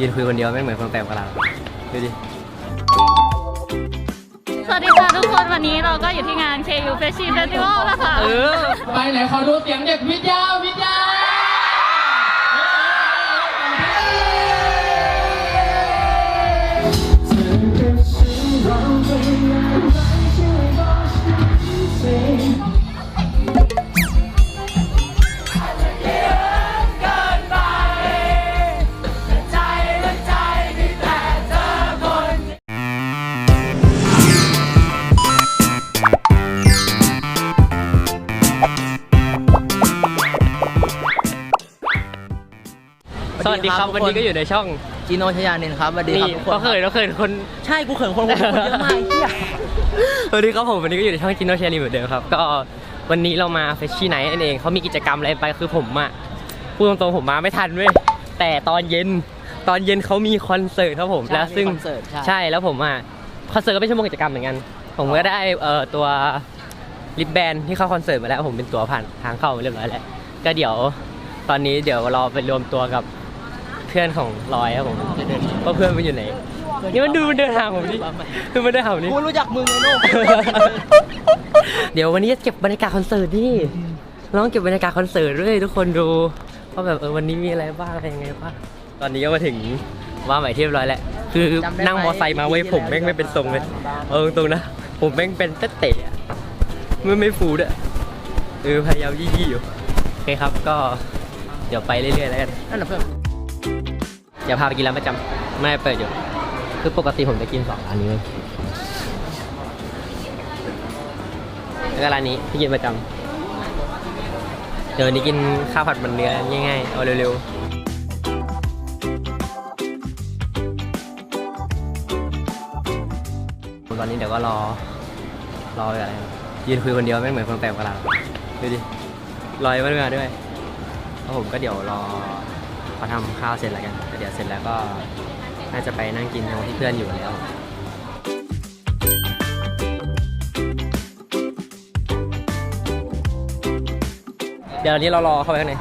ยืนคุยคนเดียวไม่เหมือนคนแปลกประหลาดดูดิสวัสดีค่ะทุกคนวันนี้เราก็อยู่ที่งาน KU Fashion Festival แล้วค่ะเออ ไปไหนขอดูเสียงเด็กวิทยาวิทยา วัสดีครับวันนี้ก็อยู่ในช่องจีโนชยานินครับสวัสดีนี่ครับทุกคนเขาเคยเขาเคยคนใช่กูเขินคนคนคนเยอะมากเฮียสวัสดีครับผมวันนี้ก็อยู่ในช่องจินโนเชียรีเหมือนเดิมครับ ก็วันนี้เรามาเฟชชี่ไนท์นั่นเองเขามีกิจกรรมอะไรไปคือผมอะพูดตรงๆผมมาไม่ทันเว้ยแต่ตอนเย็นตอนเย็นเขามีคอนเสิร์ตครับผมแล้วซึ่งคอนเสิร์ตใช่ใช่แล้วผมอะคอนเสิร์ตก็เป็นชั่วโมงกิจกรรมเหมือนกัน ผมก็ได้เอ่อตัวลิปแบนที่เข้าคอนเสิร์ตมาแล้วผมเป็นตัวผ่านทางเข้ามาเรียบร้อยแล้วก็เดี๋ยวตอนนี้เดี๋ยวรอไปรวมตัวกับ เพื่อนของลอยครับผมว่าเพื่อนมันอยู่ไหน นี่มันดูมันเดินทางผมดิคือมันเดินทางผมดิกูรู้จักมึงไอ้โน่เดี๋ยววันนี้จะเก็บบรรยากาศคอนเสิร์ตดิลองเก็บบรรยากาศคอนเสิร์ตด้วยทุกคนดูว่าแบบเออวันนี้มีอะไรบ้างอะไรยังไงบ้างตอนนี้ก็มาถึงว่าใหม่ที่เรียบร้อยแล้วคือนั่งมอไซค์มาเว้ยผมแม่งไม่เป็นทรงเลยเออตรงๆนะผมแม่งเป็นเตะเตะอะไม่ไม่ฟูด้วยเออพยายามยี่ๆอยู่โอเคครับก็เดี๋ยวไปเรื่อยๆแล้วกันนั่นแหละเพื่อน เดี๋ยวพาไปกินร้านประจำไม่เปิดอยู่ คือปกติผมจะกินสองร้านนี้เลยแล้วก็ร้านนี้ที่กินประจำเดี๋ยววันนี้กินข้าวผัดมันเนื้อง่ายๆ เอาเร็วๆตอนนี้เดี๋ยวก็รอ รออะไรยืนคุยคนเดียวไม่เหมือนคนแปลกประหลาดดูดิรอยมาด้วยแล้วผมก็เดี๋ยวรอ พอทำข้าวเสร็จแล้วกันเดี๋ยวเสร็จแล้วก็น่าจะไปนั่งกินตรงที่เพื่อนอยู่แล้วเดี๋ยวนี้เรารอเข้าไปข้างใน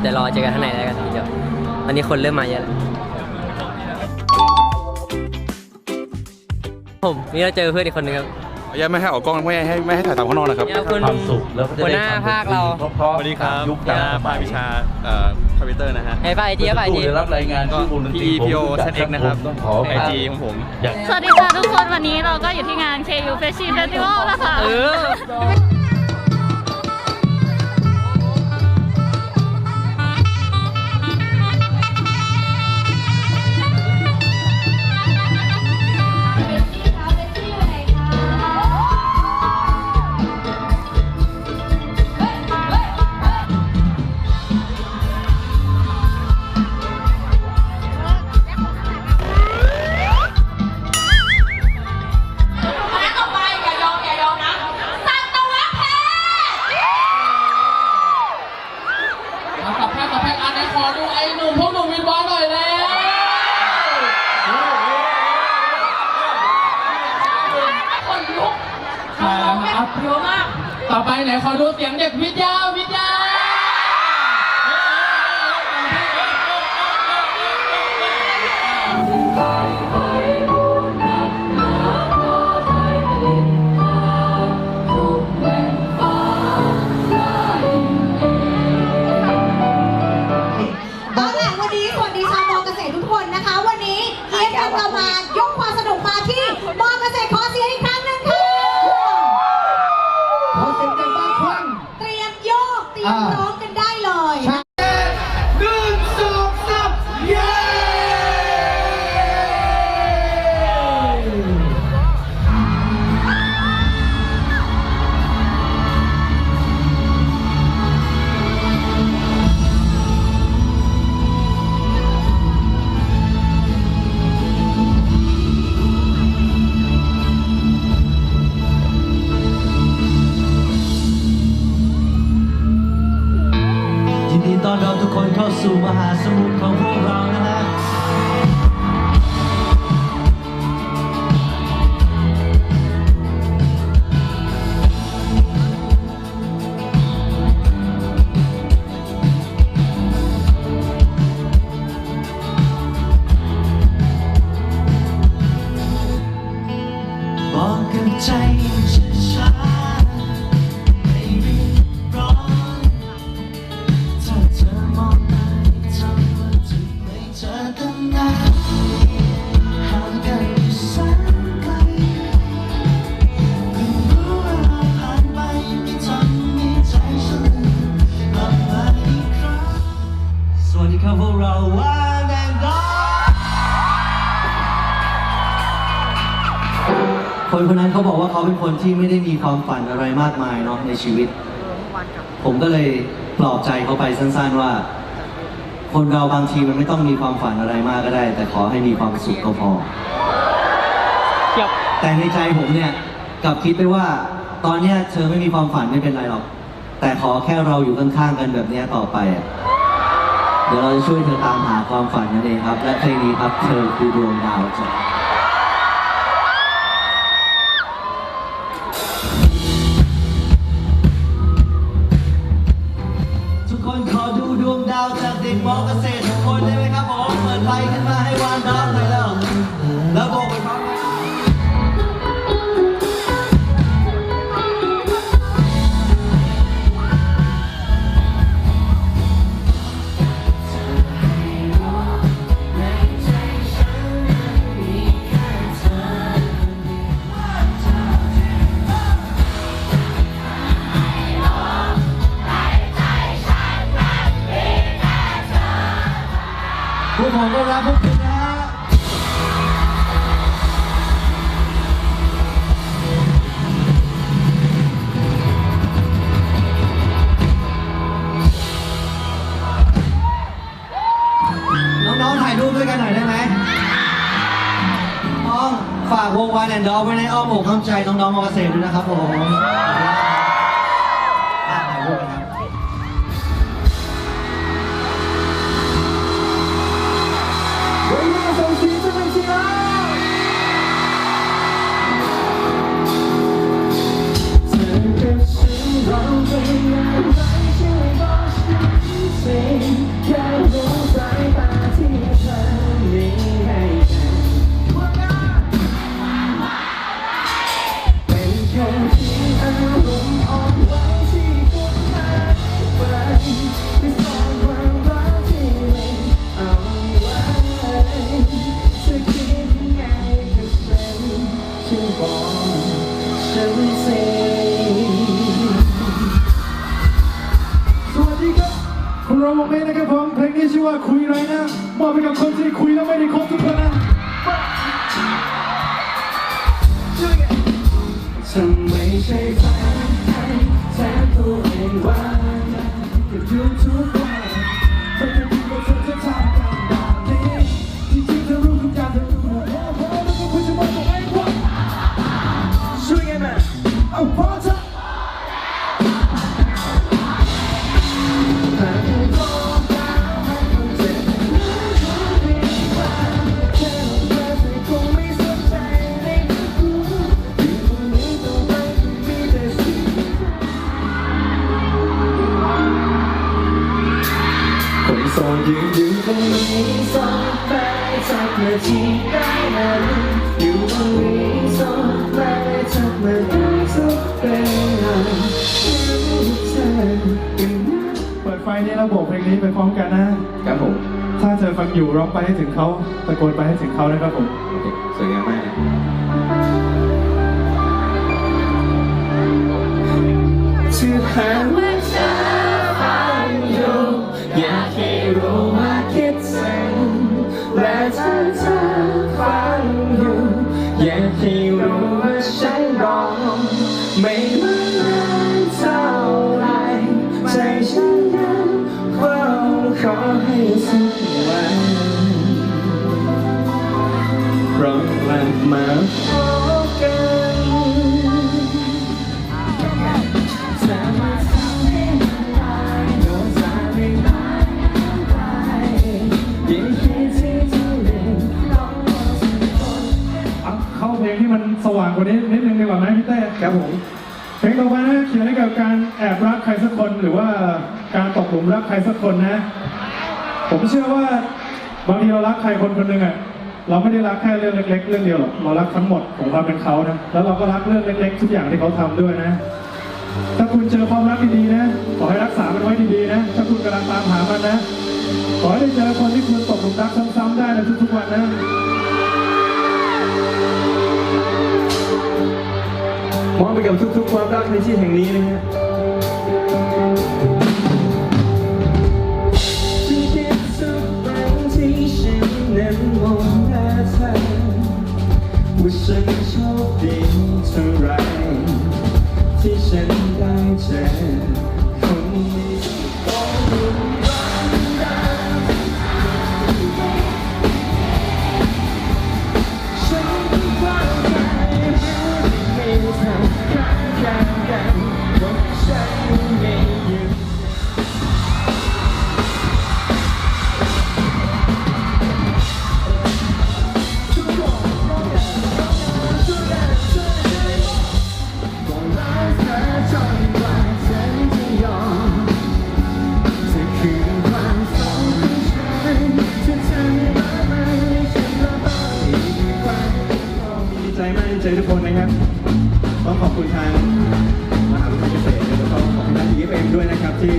เดี๋ยวรอเจอกันข้างในแล้วกันเดี๋ยวตอนนี้คนเริ่มมาเยอะแล้วผมนี่เราเจอเพื่อนอีกคนนึงครับ ยังไม่ให้ออกกล้องไม่ให้ไม่ให้ถ่ายตามข้างนอกนะครับเนี่ยคุณ ความสุขแล้วก็จะหัวได้หน้าความภาคเรา เพราะๆสวัสดีครับยุคตามสภามัคยวิชาเอ่อคอมพิวเตอร์นะฮะ ไอ้ป้าไอทีไอ้ป้าไอที ได้รับรายงานก็ชื่อวงดนตรีพี่ผมพีโอรู้จัเซกตเอ็กนะครับต้องขอไอจีของผม อยาก สวัสดีค่ะทุกคนวันนี้เราก็อยู่ที่งาน KU Fashion Festival แล้วค่ะ เออ กเราว่าแมนดอคนคนนั้นเขาบอกว่าเขาเป็นคนที่ไม่ได้มีความฝันอะไรมากมายเนาะในชีวิต ผมก็เลยปลอบใจเขาไปสั้นๆว่า คนเราบางทีมันไม่ต้องมีความฝันอะไรมากก็ได้ แต่ขอให้มีความสุขก็พอ แต่ในใจผมเนี่ยกลับคิดไปว่า ตอนเนี้ยเธอไม่มีความฝันไม่เป็นไรหรอก แต่ขอแค่เราอยู่ข้างๆกันแบบเนี้ยต่อไปอะ ดี๋ยวเราจะช่วยเธอตามหาความฝันนั่นเองครับ และเพลงนี้ครับเธอคือดวงดาวจ้ะ ฝากวงวานแอนด์ดอไว้ในอ้อมอกข้ามใจน้องๆมอเกษตรด้วยนะครับผมอะถ่ายรูปกันครับ คุยไรนะมอบให้กับคนที่คุยแล้วไม่ได้คบทุกคน ไคนโสดยืนอยู่ตรงนี้โสดไปสักนาทีได้ไหมอยู่ตรงนี้โสดไปสักนาทีสักเป็นไงเธอเปิดไฟนี้แล้วโบกเพลงนี้ไปพร้อมกันนะครับผม ถ้าเธอฟังอยู่ร้องไปให้ถึงเขาตะโกนไปให้ถึงเขานะครับผมสวยงามมากชื่อแทนว่าเงที่มันสว่างกว่านี้นิดนึงดีกว่าไหมพี่เต้ครับผมเพลงต่อไปนะเขียนให้กับการแอบรักใครสักคนหรือว่าการตกหลุมรักใครสักคนนะ ผมเชื่อว่าบางทีเรารักใครคนคนหนึ่งอะเราไม่ได้รักแค่เรื่องเล็ก ๆ เรื่องเดียวหรอกเรารักทั้งหมดของความเป็นเขานะแล้วเราก็รักเรื่องเล็ก ๆ ทุกอย่างที่เขาทำด้วยนะ ถ้าคุณเจอความรักดีๆนะขอให้รักษามันไว้ดีๆนะ ถ้าคุณกำลังตามหามันนะ ขอให้ได้เจอคนที่คุณตกหลุมรักซ้ำๆได้ในทุกๆวันนะ ร้อมไปกับทุกๆความรักในที่แห่งนี้นะฮะว่าฉันโชคดีเท่าไรที่ฉันได้เจอ นะครับที่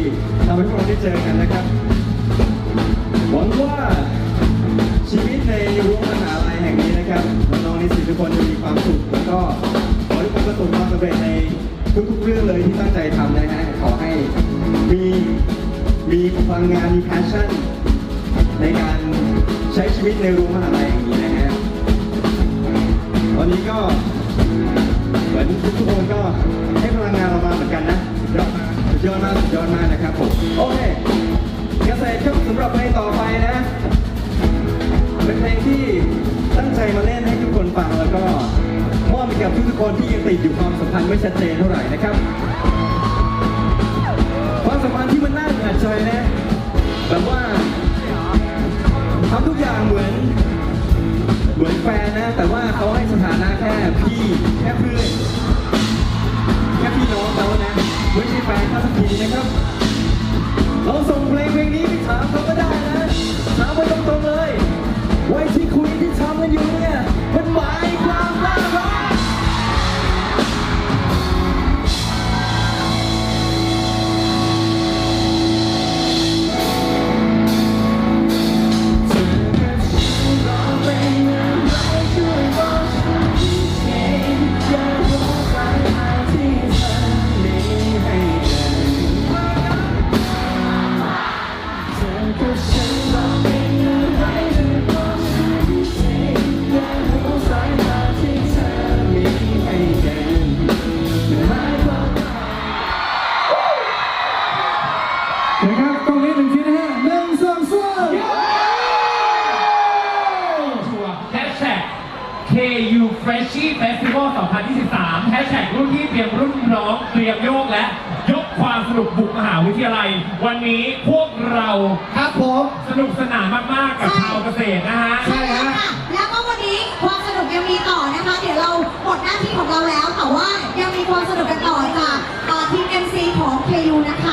ทำให้พวกเราได้เจอกันนะครับหวังว่าชีวิตในรั้วมหาลัยแห่งนี้นะครับน้องๆนิสิตทุกคนจะมีความสุขแล้วก็ขอให้ทุกคนประสบความสำเร็จในทุกๆเรื่องเลยที่ตั้งใจทำนะฮะขอให้มีมีพลังงานมี passion ในการใช้ชีวิตในรั้วมหาลัยแห่งนี้นะฮะตอนนี้ก็เหมือนทุกๆคนก็ให้พลังงานเรามาเหมือนกันนะสุดยอดมา ยอดมากสุดยอดมากนะครับผมโอเคเกษตรครับสำหรับเพลงต่อไปนะ เป็นเพลงที่ตั้งใจมาเล่นให้ทุกคนฟังแล้วก็มอบให้กับทุกๆคนที่ยังติดอยู่ความสัมพันธ์ไม่ชัดเจนเท่าไหร่นะครับ ความสัมพันธ์ที่มันน่าอัดใจนะแบบว่าทำทุกอย่างเหมือน เหมือนแฟนนะ แต่ว่าเขาให้สถานะแค่พี่แค่เพื่อนแค่พี่น้องเขานะ ไม่ใช่แฟนเขาสักทีนะครับ เราส่งเพลงเพลงนี้ไปถามเขาก็ได้นะ ถามไปตรงๆเลย ไว้ที่คุยที่ทำกันอยู่เนี่ย แท็กรุ่นพี่เตรียมรุ่นน้องเตรียมโยกและ ยกความสนุกบุกมหาวิทยาลัย วันนี้พวกเราครับผม สนุกสนานมากๆกับชาวเกษตรนะฮะ ใช่แล้วค่ะแล้วก็วันนี้ความสนุกยังมีต่อนะคะ เดี๋ยวเราหมดหน้าที่ของเราแล้วแต่ว่ายังมีความสนุกกันต่อจากเอ่อทีม MC ของ KU นะคะ